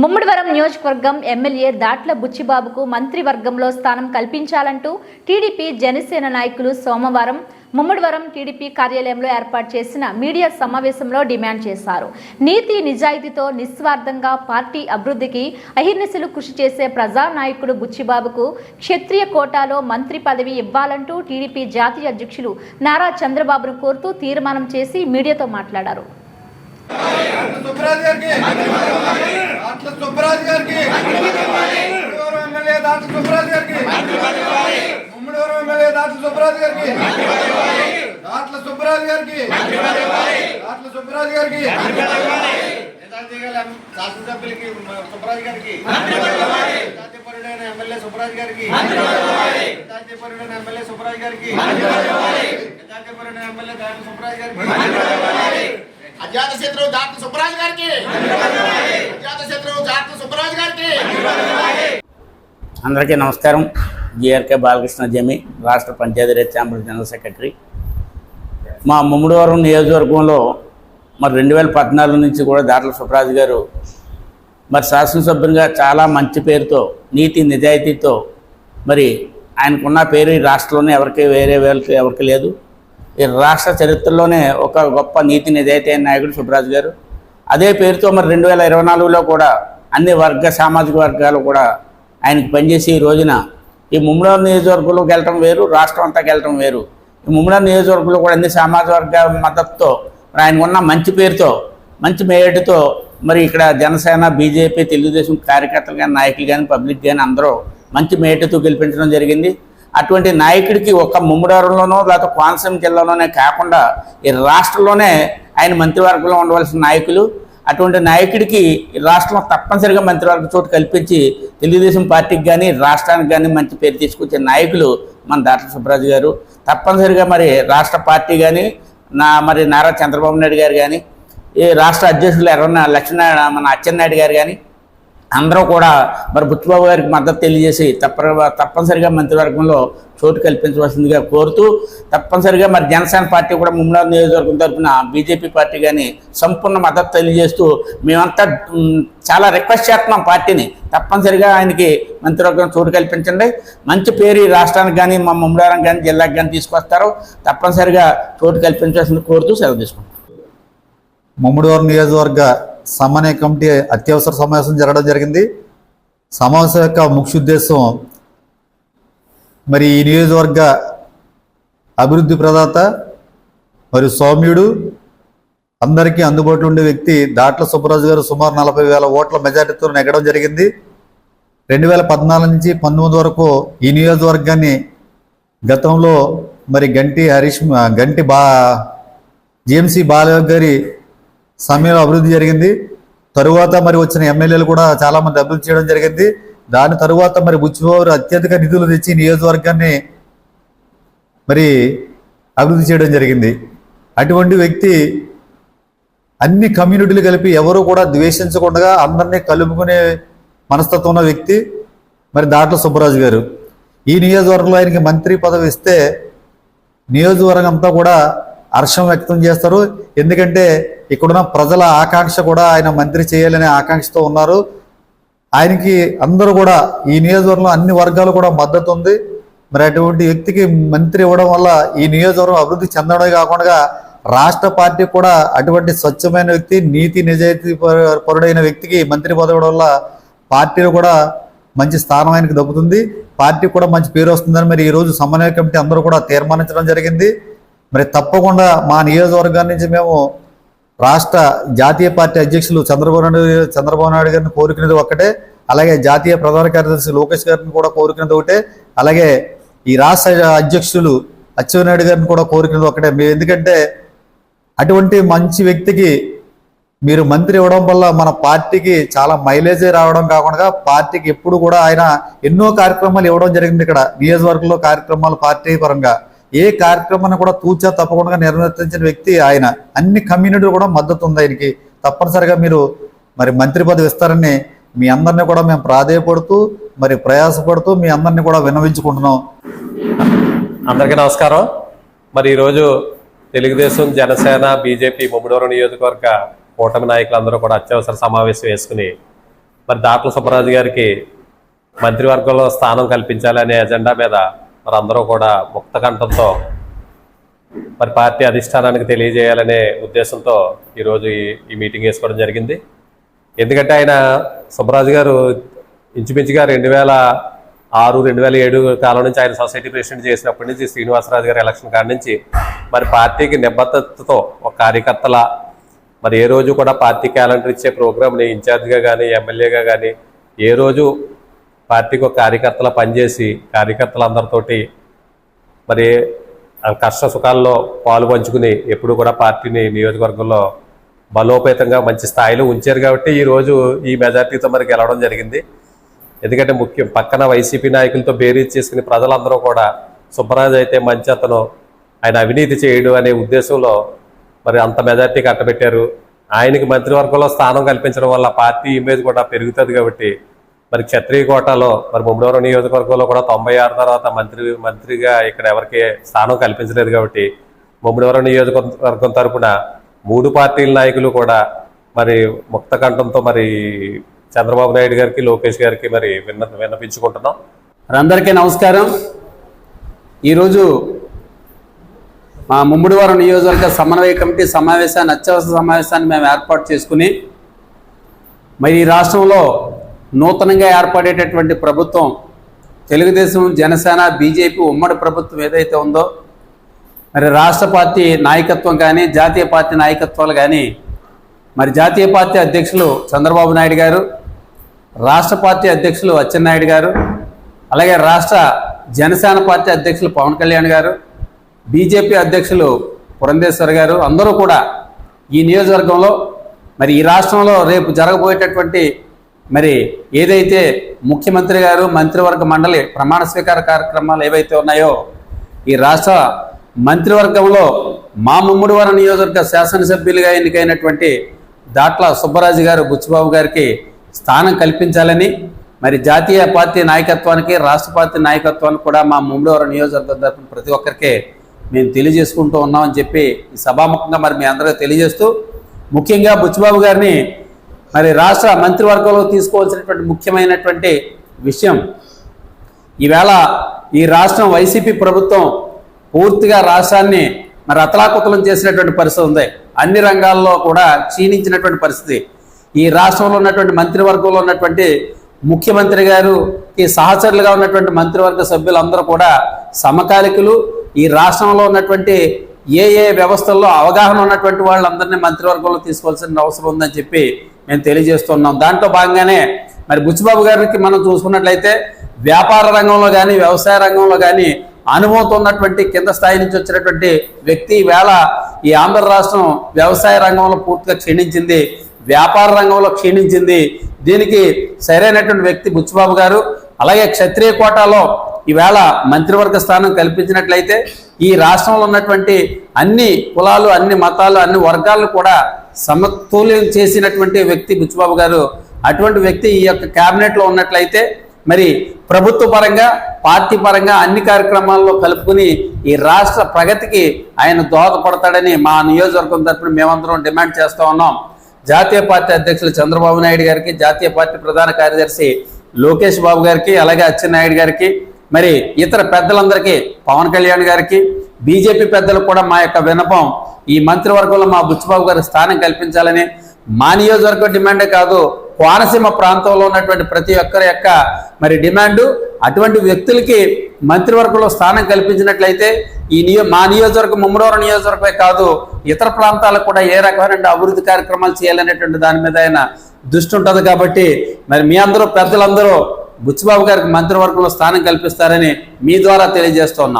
ముమ్మడివరం నియోజకవర్గం ఎమ్మెల్యే దాట్ల బుచ్చిబాబుకు మంత్రివర్గంలో స్థానం కల్పించాలంటూ టీడీపీ జనసేన నాయకులు సోమవారం ముమ్మడివరం టీడీపీ కార్యాలయంలో ఏర్పాటు చేసిన మీడియా సమావేశంలో డిమాండ్ చేశారు. నీతి నిజాయితీతో నిస్వార్థంగా పార్టీ అభివృద్ధికి అహిర్నిశలు కృషి చేసే ప్రజానాయకుడు బుచ్చిబాబుకు క్షత్రియ కోటాలో మంత్రి పదవి ఇవ్వాలంటూ టీడీపీ జాతీయ అధ్యక్షులు నారా చంద్రబాబును కోరుతూ తీర్మానం చేసి మీడియాతో మాట్లాడారు. సుబ్బరాజు గారికి దాట్ల సుబ్బరాజు గారికి ముమ్మడివరం ఎమ్మెల్యే దాట్ల సుబ్బరాజు గారికి ముమ్మడివరం ఎమ్మెల్యే దాట్ల సుబ్బరాజు గారికి దాట్ల సుబ్బరాజు గారికి దాట్ల సుబ్బరాజు గారికి నిజాంతీగల శాసనసభ్యులకి సుబ్బరాజు గారికి నిజాంతీపరుడైన ఎమ్మెల్యే సుబ్బరాజు గారికి నిజాంతీపరుడైన ఎమ్మెల్యే సుబ్బరాజు గారికి నిజాంతీపరుడైన ఎమ్మెల్యే దాట్ల సుబ్బరాజు గారికి అజాత శత్రువు జాతర సుబ్బరాజు గారికి. అజాత శత్రువు జాతర సుబ్బరాజు గారికి. అందరికీ నమస్కారం. జిఆర్కే బాలకృష్ణ జమి రాష్ట్ర పంచాయతీరాజ్ ఛాంబర్ జనరల్ సెక్రటరీ. మా ముమ్మడివారం నియోజకవర్గంలో మరి రెండు వేల పద్నాలుగు నుంచి కూడా దాట్ల సుబ్రాజు గారు మరి శాసనసభ్యునిగా చాలా మంచి పేరుతో నీతి నిజాయితీతో మరి ఆయనకున్న పేరు ఈ రాష్ట్రంలోనే ఎవరికి వేరే వేళకి ఎవరికి లేదు. ఈ రాష్ట్ర చరిత్రలోనే ఒక గొప్ప నీతి నిజాయితీ నాయకుడు సుబ్రాజు గారు. అదే పేరుతో మరి రెండు వేల ఇరవై నాలుగులో కూడా అన్ని వర్గ సామాజిక వర్గాలు కూడా ఆయనకి పనిచేసి ఈ రోజున ఈ ముమ్మడి నియోజకవర్గంలోకి వెళ్ళటం వేరు రాష్ట్రం అంతా వెళ్ళటం వేరు. ఈ ముమ్మడి నియోజకవర్గంలో కూడా అన్ని సామాజిక వర్గ మద్దతుతో మరి ఆయనకు ఉన్న మంచి పేరుతో మంచి మేయటితో మరి ఇక్కడ జనసేన బీజేపీ తెలుగుదేశం కార్యకర్తలు కానీ నాయకులు కానీ పబ్లిక్ కానీ అందరూ మంచి మేయటితో గెలిపించడం జరిగింది. అటువంటి నాయకుడికి ఒక్క ముమ్మడారంలోనో లేకపోతే కోనసీమ జిల్లాలోనే కాకుండా ఈ రాష్ట్రంలోనే ఆయన మంత్రివర్గంలో ఉండవలసిన నాయకులు. అటువంటి నాయకుడికి ఈ రాష్ట్రంలో తప్పనిసరిగా మంత్రివర్గ చోటు కల్పించి తెలుగుదేశం పార్టీకి కానీ రాష్ట్రానికి కానీ మంచి పేరు తీసుకొచ్చే నాయకులు మన దాట్ల సుబ్రాజు గారు. తప్పనిసరిగా మరి రాష్ట్ర పార్టీ కానీ నా మరి నారా చంద్రబాబు నాయుడు గారు కానీ ఈ రాష్ట్ర అధ్యక్షులు ఎర్రన్న లక్ష్మీనారాయణ మన అచ్చెన్నాయుడు గారు కానీ అందరూ కూడా మరి బుచ్చిబాబు గారికి మద్దతు తెలియజేసి తప్ప తప్పనిసరిగా మంత్రివర్గంలో చోటు కల్పించవలసిందిగా కోరుతూ తప్పనిసరిగా మరి జనసేన పార్టీ కూడా ముమ్మడి నియోజకవర్గం తరఫున బీజేపీ పార్టీ కానీ సంపూర్ణ మద్దతు తెలియజేస్తూ మేమంతా చాలా రిక్వెస్ట్ చేస్తున్నాం పార్టీని. తప్పనిసరిగా ఆయనకి మంత్రివర్గం చోటు కల్పించండి. మంచి పేరు ఈ రాష్ట్రానికి కానీ మా ముమ్మడివారం కానీ జిల్లాకి కానీ తీసుకొస్తారు. తప్పనిసరిగా చోటు కల్పించవలసింది కోరుతూ సెలవు తీసుకుంటాం ముమ్మడివారం నియోజకవర్గ సమన్వయ కమిటీ అత్యవసర సమావేశం జరగడం జరిగింది. సమావేశం యొక్క ముఖ్య ఉద్దేశం మరి ఈ నియోజకవర్గ అభివృద్ధి ప్రదాత మరియు సౌమ్యుడు అందరికీ అందుబాటులో ఉండే వ్యక్తి దాట్ల సుబ్బరాజు గారు సుమారు నలభై వేల ఓట్ల మెజార్టీతో నెగ్గడం జరిగింది. రెండు వేల పద్నాలుగు నుంచి పంతొమ్మిది వరకు ఈ నియోజకవర్గాన్ని గతంలో మరి గంటి హరీష్ గంటి బా జిఎంసి బాలయోగ్ గారి సమయంలో అభివృద్ధి జరిగింది. తరువాత మరి వచ్చిన ఎమ్మెల్యేలు కూడా చాలా మంది అభివృద్ధి చేయడం జరిగింది. దాని తరువాత మరి బుచ్చిబాబు అత్యధిక నిధులు తెచ్చి నియోజకవర్గాన్ని మరి అభివృద్ధి చేయడం జరిగింది. అటువంటి వ్యక్తి అన్ని కమ్యూనిటీలు కలిపి ఎవరు కూడా ద్వేషించకుండా అందరినీ కలుపుకునే మనస్తత్వం ఉన్న వ్యక్తి మరి దాంట్లో సుబ్బరాజు గారు. ఈ నియోజకవర్గంలో ఆయనకి మంత్రి పదవి ఇస్తే నియోజకవర్గం అంతా కూడా హర్షం వ్యక్తం చేస్తారు. ఎందుకంటే ఇక్కడున్న ప్రజల ఆకాంక్ష కూడా ఆయన మంత్రి చేయాలనే ఆకాంక్షతో ఉన్నారు. ఆయనకి అందరూ కూడా ఈ నియోజకవర్గంలో అన్ని వర్గాలు కూడా మద్దతు ఉంది. మరి అటువంటి వ్యక్తికి మంత్రి ఇవ్వడం వల్ల ఈ నియోజకవర్గం అభివృద్ధి చెందడమే కాకుండా రాష్ట్ర పార్టీ కూడా అటువంటి స్వచ్ఛమైన వ్యక్తి నీతి నిజాయితీ పరుడైన వ్యక్తికి మంత్రి పదవి వల్ల పార్టీలో కూడా మంచి స్థానం ఆయనకు దక్కుతుంది. పార్టీ కూడా మంచి పేరు వస్తుందని మరి ఈ రోజు సమన్వయ కమిటీ అందరూ కూడా తీర్మానించడం జరిగింది. మరి తప్పకుండా మా నియోజకవర్గం నుంచి మేము రాష్ట్ర జాతీయ పార్టీ అధ్యక్షులు చంద్రబాబు నాయుడు చంద్రబాబు నాయుడు గారిని కోరుకునేది ఒక్కటే. అలాగే జాతీయ ప్రధాన కార్యదర్శి లోకేష్ గారిని కూడా కోరుకునేది ఒకటే. అలాగే ఈ రాష్ట్ర అధ్యక్షులు అచ్చెన్నాయుడు గారిని కూడా కోరుకునేది ఒకటే మేము ఎందుకంటే అటువంటి మంచి వ్యక్తికి మీరు మంత్రి ఇవ్వడం వల్ల మన పార్టీకి చాలా మైలేజే రావడం కాకుండా పార్టీకి ఎప్పుడు కూడా ఆయన ఎన్నో కార్యక్రమాలు ఇవ్వడం జరిగింది ఇక్కడ. నియోజకవర్గంలో కార్యక్రమాలు పార్టీ పరంగా. ఏ కార్యక్రమాన్ని కూడా తూచా తప్పకుండా నిర్వర్తించిన వ్యక్తి ఆయన. అన్ని కమ్యూనిటీలు కూడా మద్దతు ఉంది ఆయనకి. తప్పనిసరిగా మీరు మరి మంత్రి పదవి ఇస్తారని మీ అందరినీ కూడా మేము ప్రాధేయపడుతూ మరి ప్రయాసపడుతూ మీ అందరినీ కూడా విన్నవించుకుంటున్నాం. అందరికీ నమస్కారం. మరి ఈరోజు తెలుగుదేశం జనసేన బీజేపీ ముమ్మడివరం నియోజకవర్గ కూటమి నాయకులందరూ కూడా అత్యవసర సమావేశం వేసుకుని మరి దాట్ల సుబ్బరాజు గారికి మంత్రివర్గంలో స్థానం కల్పించాలనే ఎజెండా మీద మరి అందరూ కూడా ముక్తకంఠంతో మరి పార్టీ అధిష్టానానికి తెలియజేయాలనే ఉద్దేశంతో ఈరోజు ఈ ఈ మీటింగ్ వేసుకోవడం జరిగింది. ఎందుకంటే ఆయన సుబ్బరాజు గారు ఇంచుమించుగా రెండు వేల ఆరు రెండు వేల ఏడు కాలం నుంచి ఆయన సొసైటీ ప్రెసిడెంట్ చేసినప్పటి నుంచి శ్రీనివాసరాజు గారి ఎలక్షన్ కాడి నుంచి మరి పార్టీకి నిబద్ధతతో ఒక కార్యకర్తల మరి ఏ రోజు కూడా పార్టీ క్యాలెండర్ ఇచ్చే ప్రోగ్రామ్ని ఇన్ఛార్జ్గా కానీ ఎమ్మెల్యేగా కానీ ఏ రోజు పార్టీకి ఒక కార్యకర్తల పనిచేసి కార్యకర్తలందరితోటి మరి ఆ కష్ట సుఖాల్లో పాలు పంచుకుని ఎప్పుడు కూడా పార్టీని నియోజకవర్గంలో బలోపేతంగా మంచి స్థాయిలో ఉంచారు కాబట్టి ఈరోజు ఈ మెజార్టీతో మరి గెలవడం జరిగింది. ఎందుకంటే ముఖ్యం పక్కన వైసీపీ నాయకులతో బేరీజ్ చేసుకుని ప్రజలందరూ కూడా సుబ్బరాజు అయితే మంచి అతను. ఆయన అవినీతి చేయడు అనే ఉద్దేశంలో మరి అంత మెజార్టీ కట్టబెట్టారు. ఆయనకి మంత్రివర్గంలో స్థానం కల్పించడం వల్ల పార్టీ ఇమేజ్ కూడా పెరుగుతుంది కాబట్టి మరి క్షత్రియ కోటాలో మరి ముమ్మడవరం నియోజకవర్గంలో కూడా తొంభై ఆరు తర్వాత మంత్రి మంత్రిగా ఇక్కడ ఎవరికి స్థానం కల్పించలేదు కాబట్టి ముమ్మడవరం నియోజకవర్గం తరపున మూడు పార్టీల నాయకులు కూడా మరి ముక్త కంఠంతో మరి చంద్రబాబు నాయుడు గారికి లోకేష్ గారికి మరి విన్న విన్నపించుకుంటున్నాం. మరి అందరికీ నమస్కారం. ఈరోజు మా ముమ్మిడివారం నియోజకవర్గ సమన్వయ కమిటీ సమావేశాన్ని అత్యవసర సమావేశాన్ని మేము ఏర్పాటు చేసుకుని మరి ఈ రాష్ట్రంలో నూతనంగా ఏర్పడేటటువంటి ప్రభుత్వం తెలుగుదేశం జనసేన బీజేపీ ఉమ్మడి ప్రభుత్వం ఏదైతే ఉందో మరి రాష్ట్ర పార్టీ నాయకత్వం కానీ జాతీయ పార్టీ నాయకత్వాలు కానీ మరి జాతీయ పార్టీ అధ్యక్షులు చంద్రబాబు నాయుడు గారు రాష్ట్ర పార్టీ అధ్యక్షులు అచ్చెన్నాయుడు గారు అలాగే రాష్ట్ర జనసేన పార్టీ అధ్యక్షులు పవన్ కళ్యాణ్ గారు బీజేపీ అధ్యక్షులు పురంధేశ్వర్ గారు అందరూ కూడా ఈ నియోజకవర్గంలో మరి ఈ రాష్ట్రంలో రేపు జరగబోయేటటువంటి మరి ఏదైతే ముఖ్యమంత్రి గారు మంత్రివర్గ మండలి ప్రమాణ స్వీకార కార్యక్రమాలు ఏవైతే ఉన్నాయో ఈ రాష్ట్ర మంత్రివర్గంలో మా ముమ్మడివారం నియోజకవర్గ శాసనసభ్యులుగా ఎన్నికైనటువంటి దాట్ల సుబ్బరాజు గారు బుచ్చిబాబు గారికి స్థానం కల్పించాలని మరి జాతీయ పార్టీ నాయకత్వానికి రాష్ట్ర పార్టీ నాయకత్వానికి కూడా మా ముమ్మడివారం నియోజకవర్గం తరఫున ప్రతి ఒక్కరికి మేము తెలియజేసుకుంటూ ఉన్నామని చెప్పి సభాముఖంగా మరి మీ అందరూ తెలియజేస్తూ ముఖ్యంగా బుచ్చిబాబు గారిని మరి రాష్ట్ర మంత్రివర్గంలో తీసుకోవాల్సినటువంటి ముఖ్యమైనటువంటి విషయం. ఈవేళ ఈ రాష్ట్రం వైసీపీ ప్రభుత్వం పూర్తిగా రాష్ట్రాన్ని మరి అతలాకుతలం చేసినటువంటి పరిస్థితి ఉంది. అన్ని రంగాల్లో కూడా క్షీణించినటువంటి పరిస్థితి. ఈ రాష్ట్రంలో ఉన్నటువంటి మంత్రివర్గంలో ఉన్నటువంటి ముఖ్యమంత్రి గారుకి సహచరులుగా ఉన్నటువంటి మంత్రివర్గ సభ్యులందరూ కూడా సమకాలికులు. ఈ రాష్ట్రంలో ఉన్నటువంటి ఏ ఏ వ్యవస్థల్లో అవగాహన ఉన్నటువంటి వాళ్ళందరినీ మంత్రివర్గంలో తీసుకోవాల్సిన అవసరం ఉందని చెప్పి మేము తెలియజేస్తున్నాం. దాంట్లో భాగంగానే మరి బుచ్చిబాబు గారికి మనం చూసుకున్నట్లయితే వ్యాపార రంగంలో కానీ వ్యవసాయ రంగంలో కానీ అనుభవంతో ఉన్నటువంటి కింద స్థాయి నుంచి వచ్చినటువంటి వ్యక్తి వేళ ఈ ఆంధ్ర రాష్ట్రం వ్యవసాయ రంగంలో పూర్తిగా క్షీణించింది వ్యాపార రంగంలో క్షీణించింది. దీనికి సరైనటువంటి వ్యక్తి బుచ్చిబాబు గారు అలాగే క్షత్రియ కోటాలో ఈవేళ మంత్రివర్గ స్థానం కల్పించినట్లయితే ఈ రాష్ట్రంలో ఉన్నటువంటి అన్ని కులాలు అన్ని మతాలు అన్ని వర్గాలను కూడా సమతుల్యం చేసినటువంటి వ్యక్తి బుచ్చిబాబు గారు. అటువంటి వ్యక్తి ఈ యొక్క క్యాబినెట్లో ఉన్నట్లయితే మరి ప్రభుత్వ పరంగా పార్టీ పరంగా అన్ని కార్యక్రమాల్లో కలుపుకుని ఈ రాష్ట్ర ప్రగతికి ఆయన దోహదపడతాడని మా నియోజకవర్గం తరఫున మేమందరం డిమాండ్ చేస్తూ ఉన్నాం. జాతీయ పార్టీ అధ్యక్షులు చంద్రబాబు నాయుడు గారికి జాతీయ పార్టీ ప్రధాన కార్యదర్శి లోకేష్ బాబు గారికి అలాగే అచ్చెన్నాయుడు గారికి మరి ఇతర పెద్దలందరికీ పవన్ కళ్యాణ్ గారికి బీజేపీ పెద్దలకు కూడా మా యొక్క విన్నపం ఈ మంత్రివర్గంలో మా బుచ్చిబాబు గారి స్థానం కల్పించాలని మా నియోజకవర్గం డిమాండే కాదు కోనసీమ ప్రాంతంలో ఉన్నటువంటి ప్రతి ఒక్కరి యొక్క మరి డిమాండు అటువంటి వ్యక్తులకి మంత్రివర్గంలో స్థానం కల్పించినట్లయితే ఈ నియో మా నియోజకవర్గం ముమ్మడవరం నియోజకవర్గమే కాదు ఇతర ప్రాంతాలకు కూడా ఏ రకమైన అభివృద్ధి కార్యక్రమాలు చేయాలనేటువంటి దాని మీద ఆయన దృష్టి ఉంటుంది కాబట్టి మరి మీ అందరూ పెద్దలందరూ బుచ్చిబాబు గారికి మంత్రివర్గంలో స్థానం కల్పిస్తారని మీ ద్వారా తెలియజేస్తున్నాం